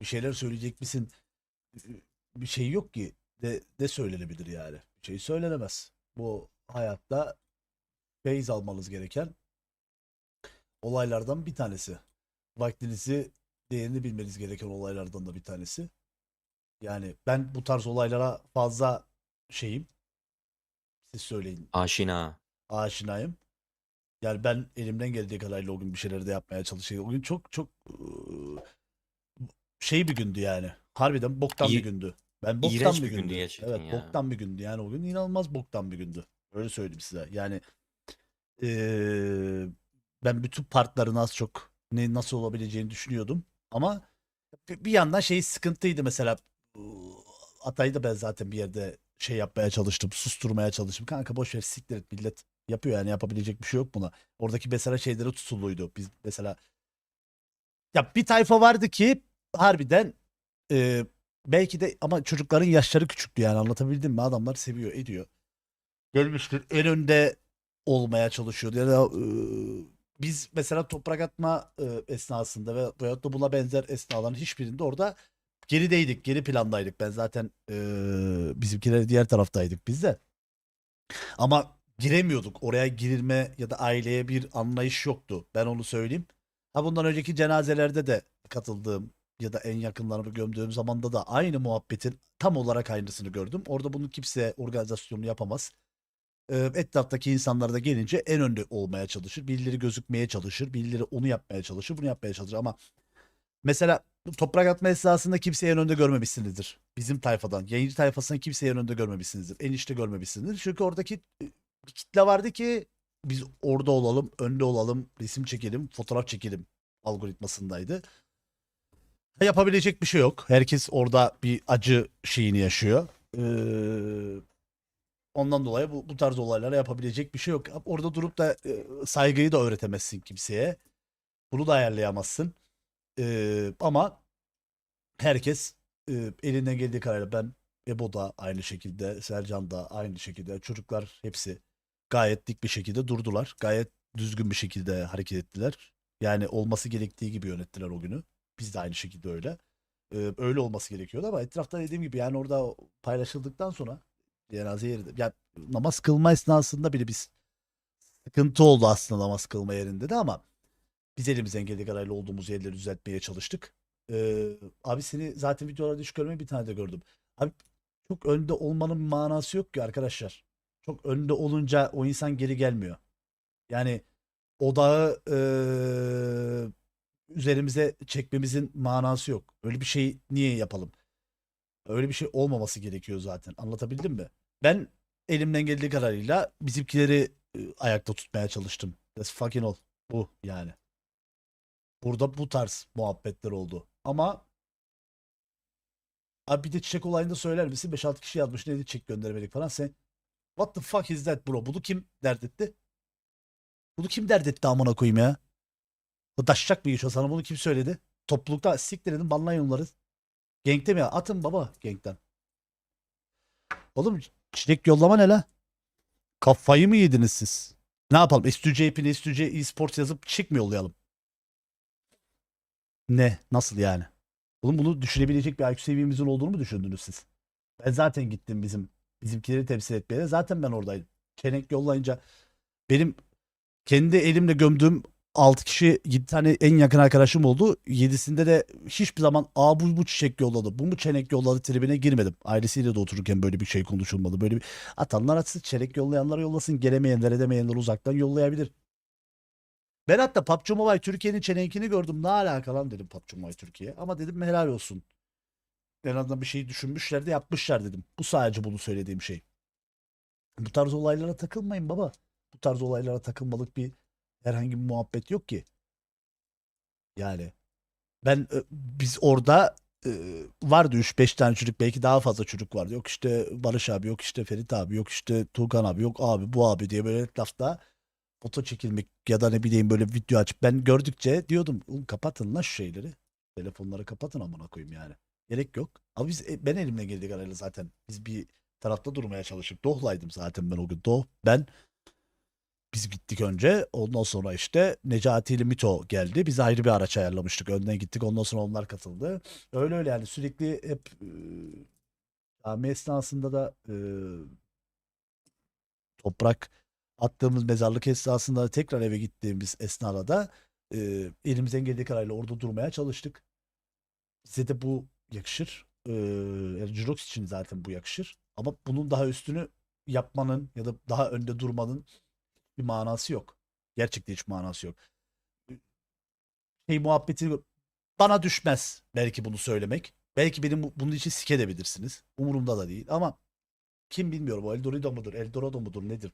bir şeyler söyleyecek misin? Bir şey yok ki. De, de söylenebilir yani. Bir şey söylenemez. Bu hayatta feyiz almanız gereken olaylardan bir tanesi. Vaktinizi değerini bilmeniz gereken olaylardan da bir tanesi. Yani ben bu tarz olaylara fazla şeyim. Siz söyleyin. Aşina. Aşinayım. Yani ben elimden geldiği kadarıyla o gün bir şeyler de yapmaya çalışıyorum. O gün çok çok ıı, şey bir gündü yani. Harbiden boktan İyi- bir gündü. Ben boktan iğrenç bir gündü gerçekten Evet ya. boktan bir gündü. Yani o gün inanılmaz boktan bir gündü. Öyle söyleyeyim size. Yani eee, ben bütün partların az çok ne nasıl olabileceğini düşünüyordum. Ama bir yandan şey sıkıntıydı mesela Atay'ı da ben zaten bir yerde şey yapmaya çalıştım. Susturmaya çalıştım. Kanka boş ver siktir et millet yapıyor yani yapabilecek bir şey yok buna. Oradaki mesela şeyleri tutuluydu. Biz mesela ya bir tayfa vardı ki harbiden e, belki de ama çocukların yaşları küçüktü yani anlatabildim mi? Adamlar seviyor, ediyor. Gelmiştir en önde olmaya çalışıyordu. Ya da e, biz mesela toprak atma e, esnasında ve veyahut da buna benzer esnaların hiçbirinde orada gerideydik, geri plandaydık. Ben zaten e, bizimkiler diğer taraftaydık biz de. Ama giremiyorduk. Oraya girilme ya da aileye bir anlayış yoktu. Ben onu söyleyeyim. Ha bundan önceki cenazelerde de katıldığım ya da en yakınlarımı gömdüğüm zamanda da aynı muhabbetin tam olarak aynısını gördüm. Orada bunu kimse organizasyonunu yapamaz. Ee, etraftaki insanlar da gelince en önde olmaya çalışır. Birileri gözükmeye çalışır. Birileri onu yapmaya çalışır. Bunu yapmaya çalışır ama mesela toprak atma esnasında kimseyi en önde görmemişsinizdir. Bizim tayfadan. Yayıncı tayfasını kimseyi en önde görmemişsinizdir. En içte görmemişsinizdir. Çünkü oradaki e, bir kitle vardı ki biz orada olalım, önde olalım, resim çekelim, fotoğraf çekelim algoritmasındaydı. Yapabilecek bir şey yok. Herkes orada bir acı şeyini yaşıyor. Ee, ondan dolayı bu, bu tarz olaylara yapabilecek bir şey yok. Orada durup da e, saygıyı da öğretemezsin kimseye. Bunu da ayarlayamazsın. Ee, ama herkes e, elinden geldiği kadarıyla ben Ebo da aynı şekilde, Sercan da aynı şekilde, çocuklar hepsi gayet dik bir şekilde durdular. Gayet düzgün bir şekilde hareket ettiler. Yani olması gerektiği gibi yönettiler o günü. Biz de aynı şekilde öyle. Ee, öyle olması gerekiyordu ama etrafta dediğim gibi yani orada paylaşıldıktan sonra cenaze yeri yani namaz kılma esnasında bile biz sıkıntı oldu aslında namaz kılma yerinde de ama biz elimizden geldiği kadarıyla olduğumuz yerleri düzeltmeye çalıştık. Ee, abi seni zaten videolarda hiç görmeyi bir tane de gördüm. Abi çok önde olmanın manası yok ki arkadaşlar. Çok önde olunca o insan geri gelmiyor. Yani odağı eee, üzerimize çekmemizin manası yok. Öyle bir şey niye yapalım? Öyle bir şey olmaması gerekiyor zaten. Anlatabildim mi? Ben elimden geldiği kadarıyla bizimkileri e, ayakta tutmaya çalıştım. That's fucking all. Bu yani. Burada bu tarz muhabbetler oldu. Ama abi bir de çiçek olayında söyler misin? 5-6 kişi yazmış neydi çiçek göndermedik falan. Sen what the fuck is that bro? Bunu kim dert etti? Bunu kim dert etti amına koyayım ya? Bu daşacak bir iş o sana bunu kim söyledi? Toplulukta siktir edin banlayın onları. Genkte mi ya? Atın baba genkten. Oğlum çiçek yollama ne la? Kafayı mı yediniz siz? Ne yapalım? S2JP'ni S2J eSports yazıp çiçek mi yollayalım? Ne? Nasıl yani? Oğlum bunu düşünebilecek bir IQ seviyemizin olduğunu mu düşündünüz siz? Ben zaten gittim bizim bizimkileri temsil etmeye. Zaten ben oradaydım. Çenek yollayınca benim kendi elimle gömdüğüm 6 kişi 7 tane en yakın arkadaşım oldu. 7'sinde de hiçbir zaman aa bu, bu çiçek yolladı. Bu mu çenek yolladı tribine girmedim. Ailesiyle de otururken böyle bir şey konuşulmadı. Böyle bir atanlar atsın çenek yollayanlar yollasın. Gelemeyenler edemeyenler uzaktan yollayabilir. Ben hatta PUBG Mobile Türkiye'nin çenenkini gördüm. Ne alaka lan dedim PUBG Mobile Türkiye. Ama dedim helal olsun. En azından bir şey düşünmüşler de yapmışlar dedim. Bu sadece bunu söylediğim şey. Bu tarz olaylara takılmayın baba. Bu tarz olaylara takılmalık bir herhangi bir muhabbet yok ki. Yani ben e, biz orada e, vardı 3-5 tane çocuk belki daha fazla çocuk vardı. Yok işte Barış abi, yok işte Ferit abi, yok işte Tuğkan abi, yok abi bu abi diye böyle etrafta foto çekilmek ya da ne bileyim böyle video açıp ben gördükçe diyordum "Oğlum kapatın lan şu şeyleri. Telefonları kapatın amına koyayım yani. Gerek yok. Ama biz e, ben elimden geldiği kadarıyla zaten biz bir tarafta durmaya çalışıp Doh'laydım zaten ben o gün. Doh ben biz gittik önce. Ondan sonra işte Necati ile Mito geldi. Biz ayrı bir araç ayarlamıştık. Önden gittik. Ondan sonra onlar katıldı. Öyle öyle yani sürekli hep e, cami esnasında da e, toprak attığımız mezarlık esnasında da tekrar eve gittiğimiz esnada da e, elimizden geldiği kadarıyla orada durmaya çalıştık. Bize de bu yakışır. E, yani için zaten bu yakışır. Ama bunun daha üstünü yapmanın ya da daha önde durmanın bir manası yok. Gerçekten hiç manası yok. Şey muhabbeti bana düşmez belki bunu söylemek. Belki benim bu- bunun için sikedebilirsiniz. Umurumda da değil ama kim bilmiyorum o Eldorado mudur, Eldorado mudur nedir?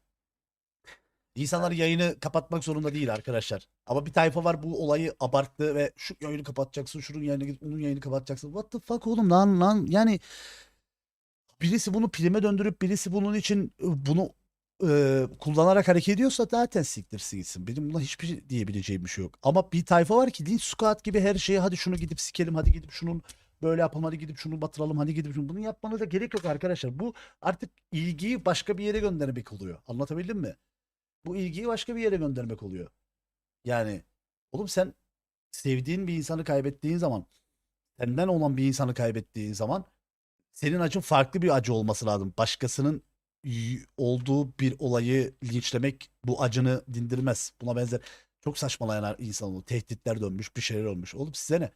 İnsanlar yayını kapatmak zorunda değil arkadaşlar. Ama bir tayfa var bu olayı abarttı ve şu yayını kapatacaksın, şunun yayını gidip onun yayını kapatacaksın. What the fuck oğlum lan lan yani birisi bunu prime döndürüp birisi bunun için e, bunu e, kullanarak hareket ediyorsa zaten siktirsin gitsin. Benim buna hiçbir şey diyebileceğim bir şey yok. Ama bir tayfa var ki Lynch Squad gibi her şeyi hadi şunu gidip sikelim hadi gidip şunun böyle yapalım hadi gidip şunu batıralım hadi gidip şunu. Bunu yapmanıza gerek yok arkadaşlar. Bu artık ilgiyi başka bir yere göndermek oluyor. Anlatabildim mi? Bu ilgiyi başka bir yere göndermek oluyor. Yani oğlum sen sevdiğin bir insanı kaybettiğin zaman senden olan bir insanı kaybettiğin zaman senin acın farklı bir acı olması lazım. Başkasının olduğu bir olayı linçlemek bu acını dindirmez. Buna benzer çok saçmalayan insan oldu. Tehditler dönmüş, bir şeyler olmuş. Oğlum size ne?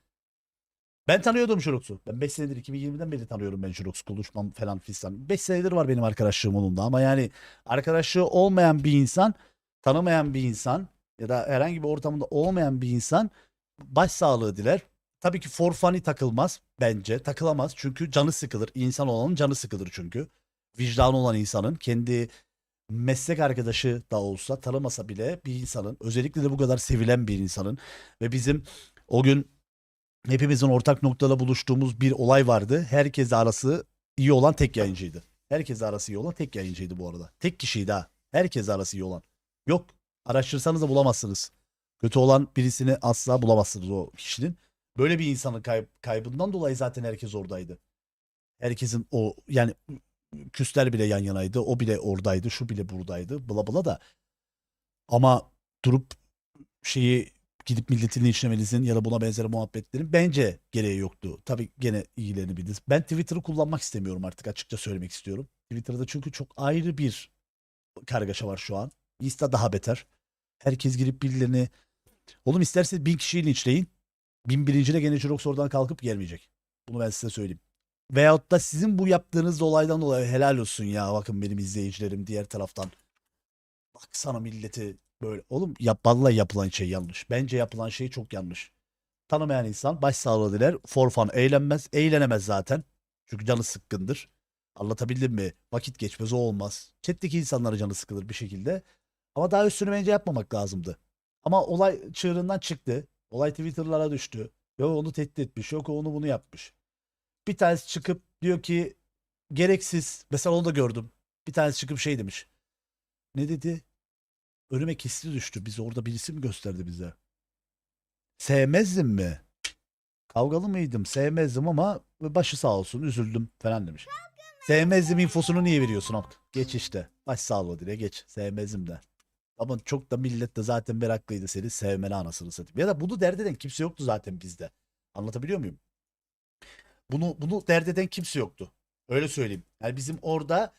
Ben tanıyordum Jurox'u. Ben 5 senedir 2020'den beri tanıyorum ben Jurox'u konuşmam falan fistan. 5 senedir var benim arkadaşlığım onunla ama yani arkadaşlığı olmayan bir insan, tanımayan bir insan ya da herhangi bir ortamında olmayan bir insan başsağlığı diler. Tabii ki for funny takılmaz bence. Takılamaz çünkü canı sıkılır. İnsan olanın canı sıkılır çünkü. Vicdanı olan insanın kendi meslek arkadaşı da olsa tanımasa bile bir insanın özellikle de bu kadar sevilen bir insanın ve bizim o gün hepimizin ortak noktada buluştuğumuz bir olay vardı. Herkes arası iyi olan tek yayıncıydı. Herkes arası iyi olan tek yayıncıydı bu arada. Tek kişiydi ha. Herkes arası iyi olan. Yok. Araştırsanız da bulamazsınız. Kötü olan birisini asla bulamazsınız o kişinin. Böyle bir insanın kay- kaybından dolayı zaten herkes oradaydı. Herkesin o yani küsler bile yan yanaydı. O bile oradaydı. Şu bile buradaydı. Bla bla da. Ama durup şeyi gidip milletin linçlemenizin ya da buna benzer muhabbetlerin bence gereği yoktu. Tabii gene iyilerini bildiniz. Ben Twitter'ı kullanmak istemiyorum artık açıkça söylemek istiyorum. Twitter'da çünkü çok ayrı bir kargaşa var şu an. Insta daha beter. Herkes girip birilerini Oğlum isterseniz bin kişiyi linçleyin. Bin birincine gene Jurox oradan kalkıp gelmeyecek. Bunu ben size söyleyeyim. Veyahut da sizin bu yaptığınız olaydan dolayı helal olsun ya bakın benim izleyicilerim diğer taraftan. Baksana milleti böyle. Oğlum yap, vallahi yapılan şey yanlış. Bence yapılan şey çok yanlış. Tanımayan insan başsağlığı diler. For fun eğlenmez. Eğlenemez zaten. Çünkü canı sıkkındır. Anlatabildim mi? Vakit geçmez o olmaz. Chat'teki insanlara canı sıkılır bir şekilde. Ama daha üstünü bence yapmamak lazımdı. Ama olay çığırından çıktı. Olay Twitter'lara düştü. Yok onu tehdit etmiş. Yok onu bunu yapmış. Bir tanesi çıkıp diyor ki gereksiz. Mesela onu da gördüm. Bir tanesi çıkıp şey demiş. Ne dedi? Önüme kesiti düştü. Biz orada birisi mi gösterdi bize? Sevmezdim mi? Kavgalı mıydım? Sevmezdim ama başı sağ olsun. Üzüldüm falan demiş. Sevmezdim infosunu niye veriyorsun? Bak, Geç işte. Baş sağlığı diye geç. Sevmezdim de. Ama çok da millet de zaten meraklıydı seni sevmeli anasını satayım. Ya da bunu dert eden kimse yoktu zaten bizde. Anlatabiliyor muyum? Bunu bunu dert eden kimse yoktu. Öyle söyleyeyim. Yani bizim orada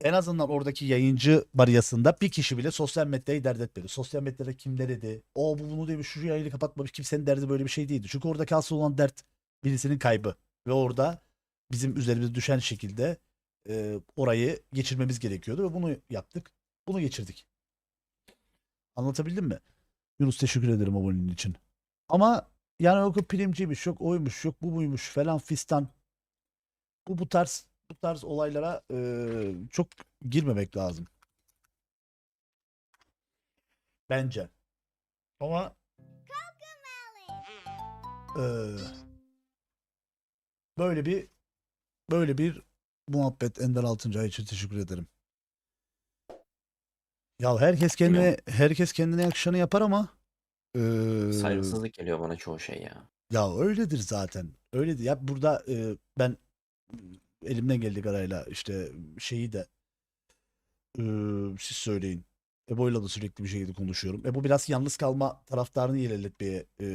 en azından oradaki yayıncı bariyasında bir kişi bile sosyal medyayı dert etmedi. Sosyal medyada kim dedi? O bu bunu demiş, şu yayını kapatmamış. Kimsenin derdi böyle bir şey değildi. Çünkü oradaki asıl olan dert birisinin kaybı. Ve orada bizim üzerimize düşen şekilde e, orayı geçirmemiz gerekiyordu ve bunu yaptık. Bunu geçirdik. Anlatabildim mi? Yunus teşekkür ederim aboneliğin için. Ama yani o primciymiş, yok oymuş, yok bu buymuş falan fistan. Bu bu tarz bu tarz olaylara eee, çok girmemek lazım. Bence. Ama eee, böyle bir böyle bir muhabbet Ender Altıncay için teşekkür ederim. Ya herkes kendine herkes kendine yakışanı yapar ama eee, Saygısızlık geliyor bana çoğu şey ya. ya öyledir zaten. Öyledir. Ya burada e, ben elimden geldiği kadarıyla işte şeyi de e, siz söyleyin. Ebo'yla da sürekli bir şekilde konuşuyorum. Ebo biraz yalnız kalma taraftarını ilerletmeye e,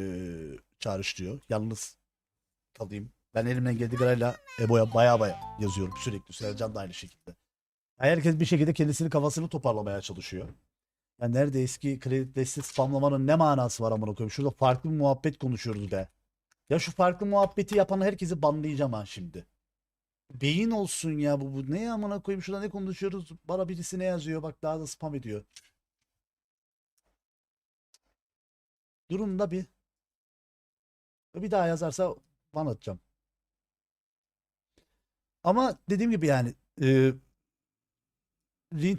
çağrıştırıyor. Yalnız kalayım. Ben elimden geldiği kadarıyla Ebo'ya baya baya yazıyorum sürekli. Sercan da aynı şekilde. Herkes bir şekilde kendisini kafasını toparlamaya çalışıyor. Yani nerede eski kredi spamlamanın ne manası var amına koyayım? Şurada farklı bir muhabbet konuşuyoruz be. Ya şu farklı muhabbeti yapan herkesi banlayacağım ha şimdi. Beyin olsun ya bu, bu ne ya amına koyayım şurada ne konuşuyoruz? Bana birisi ne yazıyor bak daha da spam ediyor. Durun da bir. Bir daha yazarsa ban atacağım. Ama dediğim gibi yani e,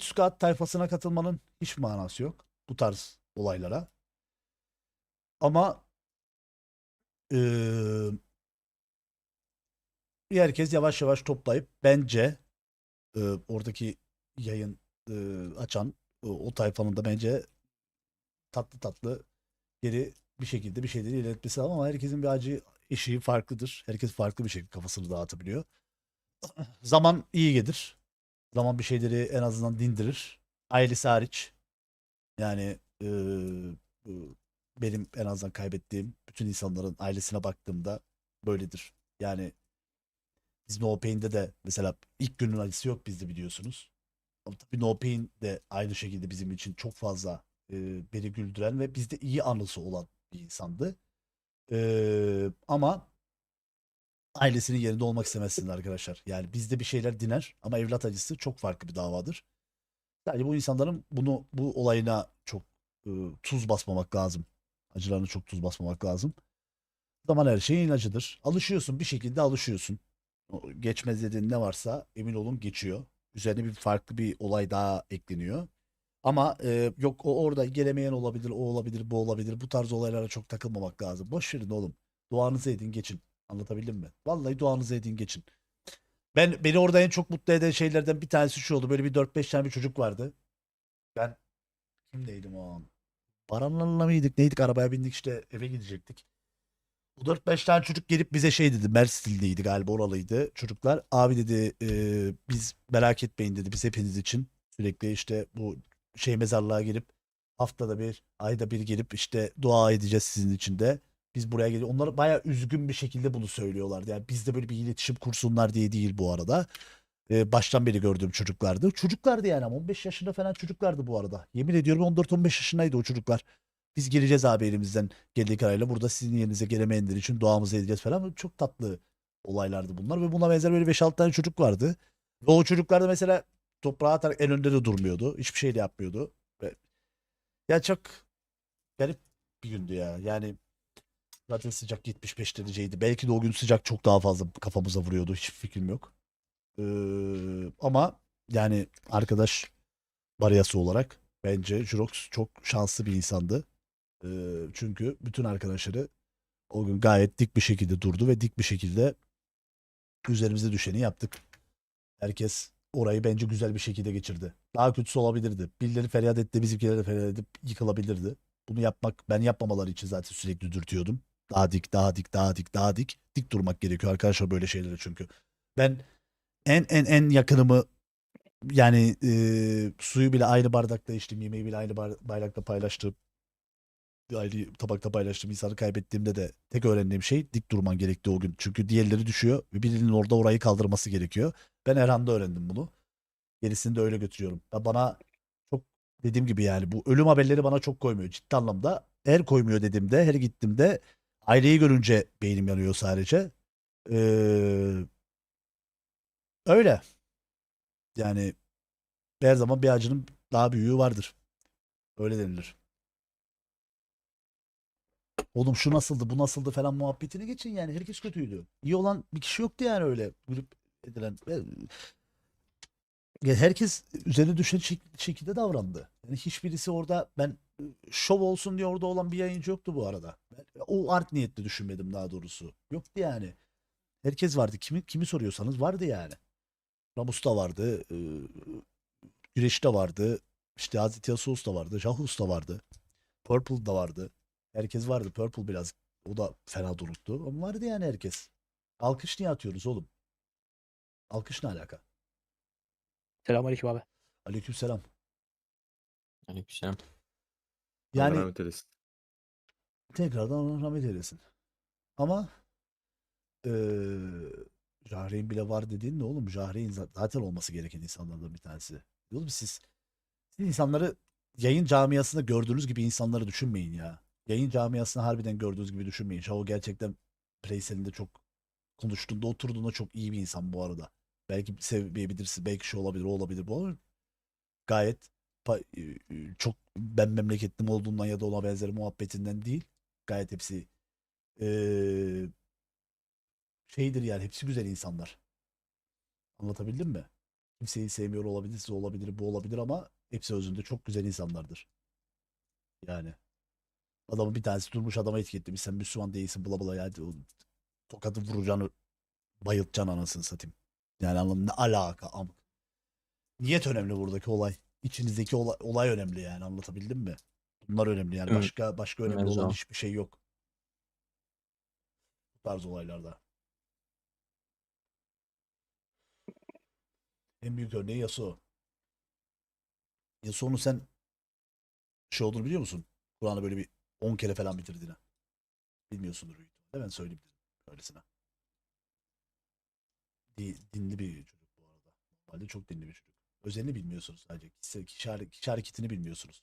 Squad tayfasına katılmanın hiç manası yok bu tarz olaylara. Ama eee herkes yavaş yavaş toplayıp bence eee, oradaki yayın eee, açan o, o tayfanın da bence tatlı tatlı geri bir şekilde bir şeyleri iletmesi lazım ama herkesin bir acı eşiği farklıdır. Herkes farklı bir şekilde kafasını dağıtabiliyor. Zaman iyi gelir. Zaman bir şeyleri en azından dindirir. Ailesi hariç. Yani bu benim en azından kaybettiğim bütün insanların ailesine baktığımda böyledir. Yani biz No Pain'de de mesela ilk günün acısı yok bizde biliyorsunuz. Ama tabii No Pain de aynı şekilde bizim için çok fazla eee, beni güldüren ve bizde iyi anısı olan bir insandı. Eee, ama ailesinin yerinde olmak istemezsiniz arkadaşlar. Yani bizde bir şeyler diner ama evlat acısı çok farklı bir davadır. Sadece bu insanların bunu bu olayına çok e, tuz basmamak lazım. Acılarına çok tuz basmamak lazım. Zaman her şeyin ilacıdır. Alışıyorsun bir şekilde alışıyorsun. O geçmez dediğin ne varsa emin olun geçiyor. Üzerine bir farklı bir olay daha ekleniyor. Ama e, yok o orada gelemeyen olabilir, o olabilir, bu olabilir. Bu tarz olaylara çok takılmamak lazım. Boş verin oğlum. Duanızı edin geçin. Anlatabildim mi? Vallahi duanızı edin geçin. Ben beni orada en çok mutlu eden şeylerden bir tanesi şu oldu. Böyle bir 4-5 tane bir çocuk vardı. Ben kimdeydim o an? Baranlarla mıydık? Neydik? Arabaya bindik işte eve gidecektik. Bu 4-5 tane çocuk gelip bize şey dedi. Mersinliydi galiba oralıydı. Çocuklar abi dedi "e, biz merak etmeyin dedi. Biz hepiniz için sürekli işte bu şey mezarlığa girip haftada bir ayda bir gelip işte dua edeceğiz sizin için de. Biz buraya geliyor. Onlar bayağı üzgün bir şekilde bunu söylüyorlardı. Yani bizde böyle bir iletişim kursunlar diye değil bu arada. Ee, baştan beri gördüğüm çocuklardı. Çocuklardı yani ama 15 yaşında falan çocuklardı bu arada. Yemin ediyorum 14-15 yaşındaydı o çocuklar. Biz geleceğiz abi elimizden geldiği kadarıyla. Burada sizin yerinize gelemeyenler için duamızı edeceğiz falan. Çok tatlı olaylardı bunlar. Ve buna benzer böyle 5-6 tane çocuk vardı. Ve o çocuklar da mesela toprağa atarak en önde de durmuyordu. Hiçbir şey de yapmıyordu. Ve ya çok garip bir gündü ya. Yani Zaten sıcak 75 dereceydi. Belki de o gün sıcak çok daha fazla kafamıza vuruyordu. Hiç fikrim yok. Ee, ama yani arkadaş bariyası olarak bence Jurox çok şanslı bir insandı. Ee, çünkü bütün arkadaşları o gün gayet dik bir şekilde durdu ve dik bir şekilde üzerimize düşeni yaptık. Herkes orayı bence güzel bir şekilde geçirdi. Daha kötüsü olabilirdi. Birileri feryat etti, bizimkiler de feryat edip yıkılabilirdi. Bunu yapmak, ben yapmamaları için zaten sürekli dürtüyordum. Daha dik, daha dik, daha dik, daha dik. Dik durmak gerekiyor arkadaşlar böyle şeylere çünkü. Ben en en en yakınımı yani e, suyu bile aynı bardakta içtim, yemeği bile aynı bar- bardakta paylaştım. Aynı tabakta paylaştığım insanı kaybettiğimde de tek öğrendiğim şey dik durman gerekti o gün. Çünkü diğerleri düşüyor ve birinin orada orayı kaldırması gerekiyor. Ben Erhan'da öğrendim bunu. Gerisini de öyle götürüyorum. Ya bana çok dediğim gibi yani bu ölüm haberleri bana çok koymuyor ciddi anlamda. Her koymuyor dediğimde, her gittiğimde aileyi görünce beynim yanıyor sadece. Ee, öyle. Yani her zaman bir acının daha büyüğü vardır. Öyle denilir. Oğlum şu nasıldı, bu nasıldı falan muhabbetini geçin yani. Herkes kötüydü. İyi olan bir kişi yoktu yani öyle. Gülüp edilen. Herkes üzerine düşen şek- şekilde davrandı. Yani hiçbirisi orada ben şov olsun diye orada olan bir yayıncı yoktu bu arada. O art niyetli düşünmedim daha doğrusu. Yoktu yani. Herkes vardı. Kimi kimi soruyorsanız vardı yani. Ramus da vardı. E, Güreş de vardı. İşte Hazreti Yasuos da vardı. Jahus da vardı. Purple da vardı. Herkes vardı. Purple biraz o da fena duruktu. Ama vardı yani herkes. Alkış niye atıyoruz oğlum? Alkış ne alaka? Selamünaleyküm abi. Aleykümselam. Aleykümselam. Allah Yani rahmet eylesin. tekrardan Allah rahmet eylesin. Ama eee Jahreyn bile var dediğin ne oğlum? Jahreyn za- zaten olması gereken insanlardan bir tanesi. Oğlum siz, siz insanları yayın camiasında gördüğünüz gibi insanları düşünmeyin ya. Yayın camiasını harbiden gördüğünüz gibi düşünmeyin. Şavo gerçekten Preysel'inde çok konuştuğunda oturduğunda çok iyi bir insan bu arada. Belki sevmeyebilirsin. Belki şu olabilir, o olabilir. Bu ama gayet çok ben memleketlim olduğundan ya da ona benzer muhabbetinden değil. Gayet hepsi eee, şeydir yani hepsi güzel insanlar. Anlatabildim mi? Kimseyi sevmiyor olabilir, siz olabilir, bu olabilir ama hepsi özünde çok güzel insanlardır. Yani. Adamın bir tanesi durmuş adama etiketlemiş. Sen Müslüman değilsin bla bla yani. O tokadı vuracaksın bayıltacaksın anasını satayım. Yani anladın ne alaka am. Niyet önemli buradaki olay. İçinizdeki olay, olay önemli yani anlatabildim mi? Bunlar önemli yani Evet. başka başka önemli Mevzu olan o. hiçbir şey yok. Bu tarz olaylarda. En büyük örneği Yasuo. Yasuo'nun sen şey olduğunu biliyor musun? Kur'an'ı böyle bir 10 kere falan bitirdiğini. Bilmiyorsundur büyük ihtimalle. Ben söyleyeyim dedim. Öylesine. Di- dinli bir çocuk bu arada. Normalde çok dinli bir çocuk. Özelini bilmiyorsunuz sadece. Kişi, kişi, kişi hareketini bilmiyorsunuz.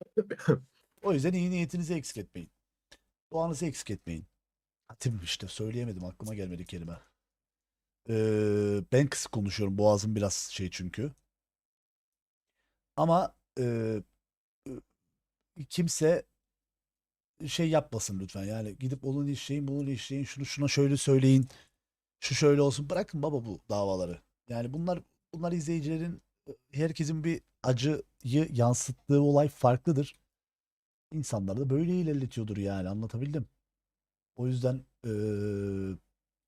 O yüzden iyi niyetinizi eksik etmeyin. Duanızı eksik etmeyin. Hatim işte söyleyemedim aklıma gelmedi kelime. Ee, ben kısık konuşuyorum. Boğazım biraz şey çünkü. Ama e, e, kimse şey yapmasın lütfen. Yani gidip onun işleyin, bunun işleyin, şunu şuna şöyle söyleyin. Şu şöyle olsun. Bırakın baba bu davaları. Yani bunlar bunlar izleyicilerin e, herkesin bir acıyı yansıttığı olay farklıdır. İnsanlar da böyle ilerletiyordur yani anlatabildim. O yüzden eee,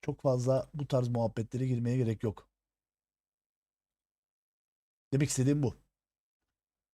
çok fazla bu tarz muhabbetlere girmeye gerek yok. Demek istediğim bu.